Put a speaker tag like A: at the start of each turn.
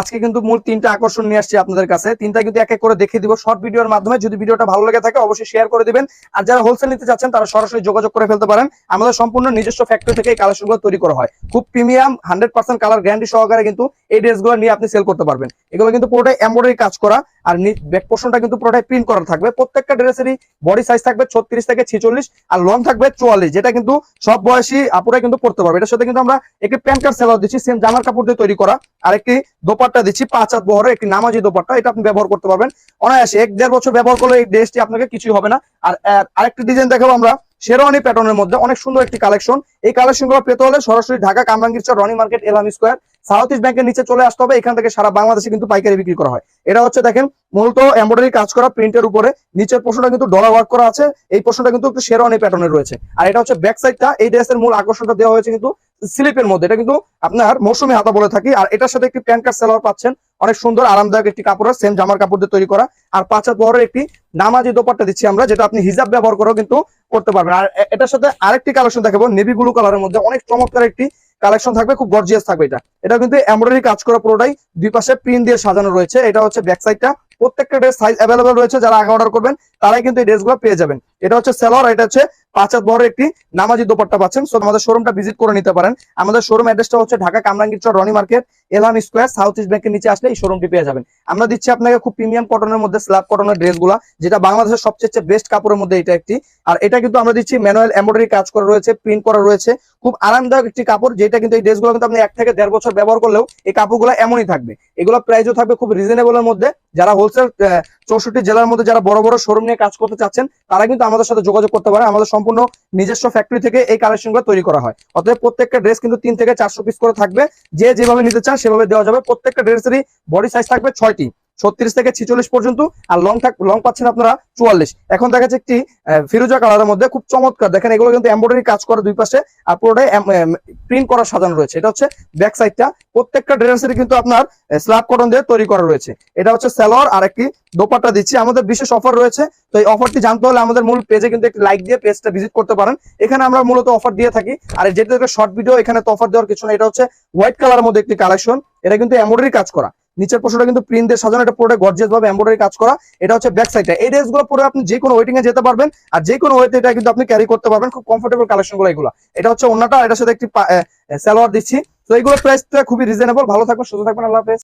A: আজকে কিন্তু মূল তিনটা আকর্ষণ নিয়ে আসছি আপনাদের কাছে। তিনটা কিন্তু এক এক করে দেখে দিব। শর্ট ভিডিওর মাধ্যমে যদি ভিডিওটা ভালো লাগে থাকে, অবশ্যই শেয়ার করে দিবেন। আর যারা হোলসেল নিতে চাচ্ছেন, তারা সরাসরি যোগাযোগ করে ফেলতে পারেন। আমাদের সম্পূর্ণ নিজস্ব ফ্যাক্টরি থেকে এই কালেকশনগুলো তৈরি করা হয়। খুব premium hundred percent colour guarantee সহকারে কিন্তু এই ড্রেসগুলো নিয়ে আপনি সেল করতে পারবেন। এগুলো কিন্তু পুরোটাই এমব্রয়ডারি কাজ করা। আর ব্যাক পোর্শনটা কিন্তু পুরোটাই প্রিন্ট করা থাকবে। প্রত্যেকটা ড্রেসেরই বডি সাইজ থাকবে ছত্রিশ থেকে ছিচল্লিশ আর লং থাকবে চুয়াল্লিশ, যেটা কিন্তু সব বয়সী আপুরা কিন্তু পড়তে পারবে। এটার সাথে কিন্তু আমরা একটি প্যান্ট কার্ড সেলার দিচ্ছি সেম জামার কাপড় দিয়ে তৈরি করা। আর একটি দোপাট্টা দিচ্ছি, পাঁচ হাত বহরের একটি নামাজি দোপাট্টা, এটা আপনি ব্যবহার করতে পারবেন। অনায়াসে এক দেড় বছর ব্যবহার করলে এই ড্রেসটি আপনাকে কিছুই হবে না। আর আরেকটি ডিজাইন দেখাবো আমরা শেরওয়ানি প্যাটার্নের মধ্যে অনেক সুন্দর একটি কালেকশন এই কালেকশনগুলো পেতে হলে সরাসরি Dhaka Kamrangir Char, Roni market, Elham square south east ব্যাংকের নিচে চলে আসতে হবে। এখান থেকে সারা বাংলাদেশে কিন্তু পাইকারি বিক্রি করা হয়। এটা হচ্ছে দেখেন মূলত এমব্রয়ডারি কাজ করা প্রিন্টের উপরে। নিচের পোর্শনটা কিন্তু ডলার ওয়ার্ক করা আছে। এই পোর্শনটা কিন্তু একটু শেরওয়ানি প্যাটার্নের রয়েছে। আর এটা হচ্ছে ব্যাক সাইডটা এই ড্রেসের মূল আকর্ষণটা দেওয়া হয়েছে কিন্তু স্লিপের মধ্যে। এটা কিন্তু আপনার মৌসুমী হাতা বলে থাকি। আর এটার সাথে একটি প্যান্ট কার্ড সেলার পাচ্ছেন। অনেক সুন্দর, আরামদায়ক একটি কাপড় সেম জামার কাপড় দিয়ে তৈরি করা। আর পাঁচ হাত বহরের একটি নামাজি দোপাট্টা দিচ্ছি আমরা, যেটা আপনি হিজাব ব্যবহার করেও কিন্তু করতে পারবেন। আর এটার সাথে আরেকটি কালেকশন দেখাবো। নেভি ব্লু কালারের মধ্যে অনেক চমৎকার একটি কালেকশন থাকবে, খুব গর্জিয়াস থাকবে এটা। এটা কিন্তু এমব্রয়ডারি কাজ করা পুরোটাই, দুই পাশে প্রিন্ট দিয়ে সাজানো রয়েছে। এটা হচ্ছে ব্যাক সাইডটা প্রত্যেকটা ড্রেস সাইজ অ্যাভেলেবল রয়েছে, যারা আগে অর্ডার করবেন, তারাই কিন্তু এই ড্রেসগুলো পেয়ে যাবেন। এটা হচ্ছে সেলর এটা হচ্ছে পাঁচ হাত বড় একটি নামাজি দোপাট্টা পাচ্ছেন। সো আমাদের শোরুমটা ভিজিট করে নিতে পারেন। আমাদের শোরুম অ্যাড্রেসটা হচ্ছে Dhaka Kamrangir Char, Roni market, Elham square south east ব্যাংকের নিচে আসলে এই শোরুমটি পেয়ে যাবেন। আমরা দিচ্ছি আপনাকে খুব প্রিমিয়াম কটনের মধ্যে স্ল্যাব কটনের ড্রেসগুলো, যেটা বাংলাদেশের সবচেয়ে বেস্ট কাপড়ের মধ্যে এটা একটি। আর এটা কিন্তু আমরা দিচ্ছি ম্যানুয়াল এমব্রয়ডারি কাজ করা রয়েছে প্রিন্ট করা রয়েছে। খুব আরামদায়ক একটি কাপড়, যেটা কিন্তু এই ড্রেসগুলো কিন্তু আপনি এক থেকে দেড় বছর ব্যবহার করলেও এই কাপড়গুলো এমনই থাকবে। এগুলো প্রাইসও থাকবে খুব রিজনেবলের মধ্যে। যারা হোলসেল চৌষট্টি জেলার মধ্যে যারা বড় বড় শোরুম নিয়ে কাজ করতে চাচ্ছেন, তারা কিন্তু আমাদের সাথে যোগাযোগ করতে পারে। আমাদের সম্পূর্ণ নিজস্ব ফ্যাক্টরি থেকে এই কালেকশনগুলো তৈরি করা হয়। অতএব প্রত্যেকটা ড্রেস কিন্তু তিন থেকে চারশো পিস করে থাকবে। যে যেভাবে নিতে চান সেভাবে দেওয়া যাবে। প্রত্যেকটা ড্রেসেরই বডি সাইজ থাকবে ছয়টি। ছত্রিশ থেকে ছিচল্লিশ পর্যন্ত, আর লং থাক লং পাচ্ছেন আপনারা চুয়াল্লিশ। এখন দেখা যাচ্ছে একটি ফিরোজা কালারের মধ্যে খুব চমৎকার। দেখেন, এগুলো কিন্তু এমব্রয়ডারি কাজ করে দুই পাশে, আর পুরোটাই প্রিন্ট করা সাজানো রয়েছে। এটা হচ্ছে ব্যাক সাইডটা প্রত্যেকটা ড্রেসেরই কিন্তু আপনার স্ল্যাব কটন দিয়ে তৈরি করা রয়েছে। এটা হচ্ছে সেলর আর একটি দোপাট্টা দিচ্ছি। আমাদের বিশেষ অফার রয়েছে। তো এই অফারটি জানতে হলে আমাদের মূল পেজে কিন্তু একটি লাইক দিয়ে পেজটা ভিজিট করতে পারেন। এখানে আমরা মূলত অফার দিয়ে থাকি। আর যেটা শর্ট ভিডিও এখানে তো অফার দেওয়ার কিছু না এটা হচ্ছে হোয়াইট কালারের মধ্যে একটি কালেকশন এটা কিন্তু এমব্রয়ডারি কাজ করা। নিচের পোশাটা কিন্তু প্রিন্ট দিয়ে সাজানো, এটা পুরোটা গর্জিয়াস ভাবে এমব্রয়ডারি কাজ করা। এটা হচ্ছে ব্যাক সাইডটা এই ড্রেসগুলো পরে আপনি যে কোনো ওয়েটিং এ যেতে পারবেন, আর যে কোনো ওয়েতে এটা কিন্তু আপনি ক্যারি করতে পারবেন খুব কমফোর্টেবল কালেকশনগুলো এগুলো। এটা হচ্ছে অন্যটা এটার সাথে একটি সালোয়ার দিচ্ছি। তো এইগুলো প্রাইসটা খুবই রিজনেবল ভালো থাকবেন, সুস্থ থাকবেন, আল্লাহ হাফেজ।